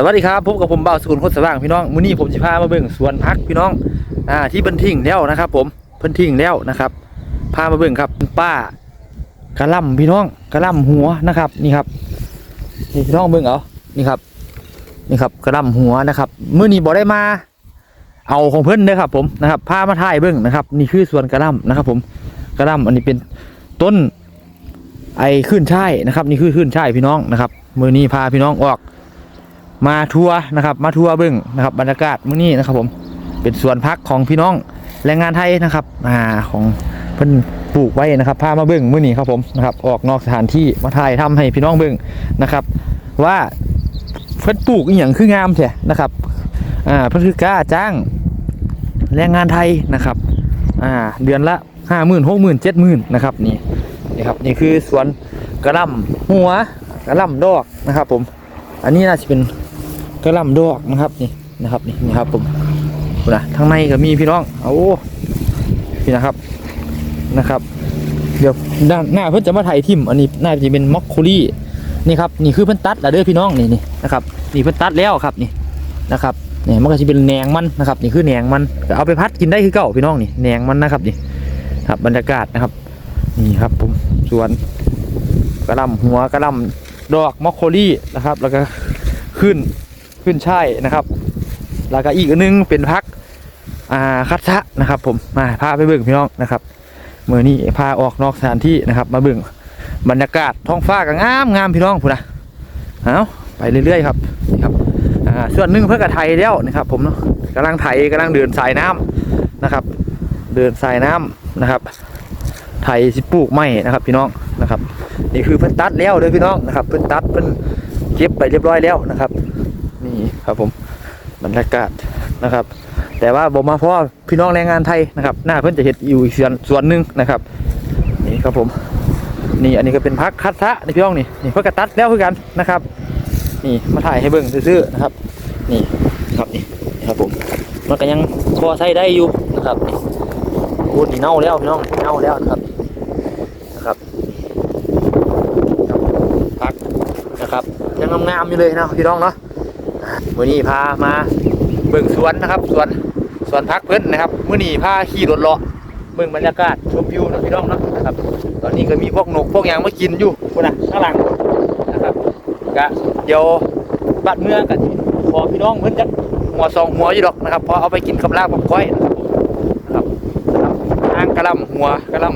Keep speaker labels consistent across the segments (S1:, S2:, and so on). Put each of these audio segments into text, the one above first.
S1: สวัสดีครับพบกับผมบ่าวสกุลคนสว่างพี่น้องมื้อนี้ผมจะพามาเบิ่งสวนพักพี่น้องอ่าที่เพิ่นทิ้งแล้วนะครับ ผมเพิ่นทิ้งแล้วนะครับพามาเบิ่งครับป้ากระหลำพี่น้องกระหลำหัวนะครับ นี่ครับนี่พี่น้องเบิ่งเอานี่ครับ นี่ครับกระหลำหัวนะครับมื้อนี้บ่ได้มา เอาของเพิ่นเด้อครับ ผมนะครับพามาถ่ายเบิ่งนะครับ นี่คือสวนกระหลำนะครับ ผมกระหลำอันนี้เป็นต้น ไอ้ขึ้นช่ายนะครับ นี่คือขึ้นช่ายพี่น้องนะครับมื้อนี้พาพี่น้องออก มาทัวร์นะครับ มาทัวร์เบิ้งนะครับบรรยากาศมื้อนี้นะครับผมเป็นสวนพักของพี่น้องแรงงานไทยนะครับอ่าของเพิ่นปลูกไว้นะครับพามาเบิ้งมื้อนี้ครับผมนะครับออกนอกสถานที่มาถ่ายทำให้พี่น้องเบิ้งนะครับ ว่าเพิ่นปลูกอีหยังคืองามแท้นะครับอ่าเพิ่นคือกล้าจ้างแรงงานไทยนะครับอ่าเดือนละห้าหมื่นหกหมื่นเจ็ดหมื่นนะครับนี่นี่ครับนี่คือสวนกระลำหัวกระลำดอกนะครับผม อันนี้น่าจะเป็น กระลำดอกนะครับนี่นะครับนี่นี่ครับผมนะทางในก็มีพี่น้องเอาพี่นะครับนะครับ เดี๋ยวด้านหน้าเพิ่อนจะมาถ่ายทิมอันนี้น่าจะเป็นม็อกโคลี่นี่ครับนี่คือเพิ่นตัดแล้วเด้อพี่น้องนี่นี่นะครับนี่เพิ่นตัดแล้วครับนี่นะครับนี่มันก็จะเป็นแหนงมันนะครับ นี่คือแหนงมันเอาไปพัดกินได้คือเก่าพี่น้องนี่แหนงมันนะครับนี่ครับบรรยากาศนะครับ นี่ครับผมสวนกระลำหัวกระลำดอกมอคโคลี่นะครับ แล้วก็ขึ้น ขึ้นช่ายนะครับ แล้วก็อีกนึงเป็นพักอ่าคัดซะนะครับผมมาพาไปเบิ่งพี่น้องนะครับเมื่อนี้พาออกนอกสถานที่นะครับ มาเบิ่งบรรยากาศท้องฟ้าก็งามงามพี่น้องพูดนะเอาไปเรื่อยๆครับนี่ครับอ่าส่วนหนึ่งเพื่อกระไทยแล้วนะครับ ผมเนาะกำลังไถกำลังเดินสายน้ำนะครับ เดินสายน้ำนะครับ ไถสิปลูกไม้นะครับ พี่น้องนะครับ นี่คือเพิ่นตัดแล้วเด้อพี่น้องนะครับ เพิ่นตัดเพิ่นเก็บไปเรียบร้อยแล้วนะครับ นี่ครับผมบรรยากาศนะครับ แต่ว่าบ่มาเพราะว่าพี่น้องแรงงานไทยนะครับ หน้าเพิ่อนจะเห็ดอยู่อีกส่วนส่วนหนึ่งนะครับนี่ครับผมนี่อันนี้ก็เป็นพักคัดทะนี่พี่น้องนี่นี่เพิ่นก็ตัดแล้วคือกันนะครับ นี่มาถ่ายให้เบิ่งซื่อๆนะครับ นี่ครับนี่ครับผมมันก็ยังพอใช้ได้อยู่นะครับโอ้นี่เน่าแล้วพี่น้องเน่าแล้วนะครับนะครับพักนะครับยังงามๆอยู่เลยนะพี่น้องเนาะ มื่อนี้พามาเบิ่งสวนนะครับสวนสวนพักเพิ่อนนะครับมื่อนี้พาขี่รถเลาะเบิ่งบรรยากาศชมวิวนะพี่น้องเนาะนะครับ ตอนนี้ก็มีพวกนกพวกยางมากินอยู่คุณนะข้างหลังนะครับก็เดี๋ยวบัดเมื่อกันขอพี่น้องเพิ่อนจะหัวสองหัวอยู่ดอกนะครับพอเอาไปกินกับลาบกับก้อยนะครับนะครับทางกระลำหัวกระล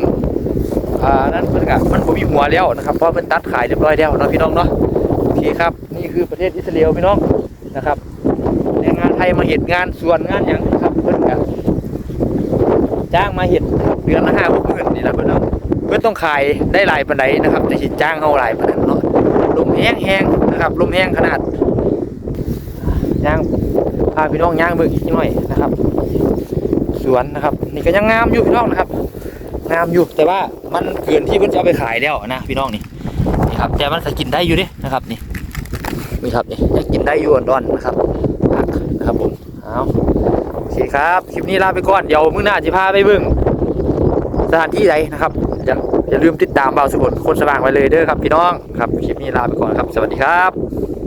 S1: ำอ่านั่นเพิ่นก็มันบ่มีหัวแล้วนะครับเพราะเพิ่นตัดขายเรียบร้อยแล้วนะพี่น้องเนาะโอเคครับนี่คือประเทศอิสราเอลพี่น้อง นะครับแรงงานไทยมาเห็ดงานส่วนงานหยังนะครับเพิ่อนก็จ้างมาเห็ดเดือนละห้าหกหมื่นนี่แหละเพิ่อนเนาะเพิ่อนต้องขายได้หลายปานใดนะครับจะสิจ้างเฮาหลายปานนั้นเนาะลมแห้งแห้งนะครับลมแห้งขนาดย่างพาพี่น้องย่างเบิ่งอีกหน่อยนะครับ สวนนะครับนี่ก็ยังงามอยู่พี่น้องนะครับงามอยู่แต่ว่ามันเกินที่เพิ่นจะเอาไปขายแล้วนะพี่น้องนี่นี่ครับแต่มันก็กินได้อยู่ดินะครับนี่ นี่ครับนี่ยังกินได้อยู่อ่อนๆนะครับผักนะครับผมเอาโอเคครับคลิปนี้ลาไปก่อนเดี๋ยวมื้อหน้าจะพาไปเบิ่งสถานที่ใดนะครับอย่าอย่าลืมติดตามเบาสุขคนคนสว่างไว้เลยเด้อครับพี่น้องครับคลิปนี้ลาไปก่อนครับ สวัสดีครับ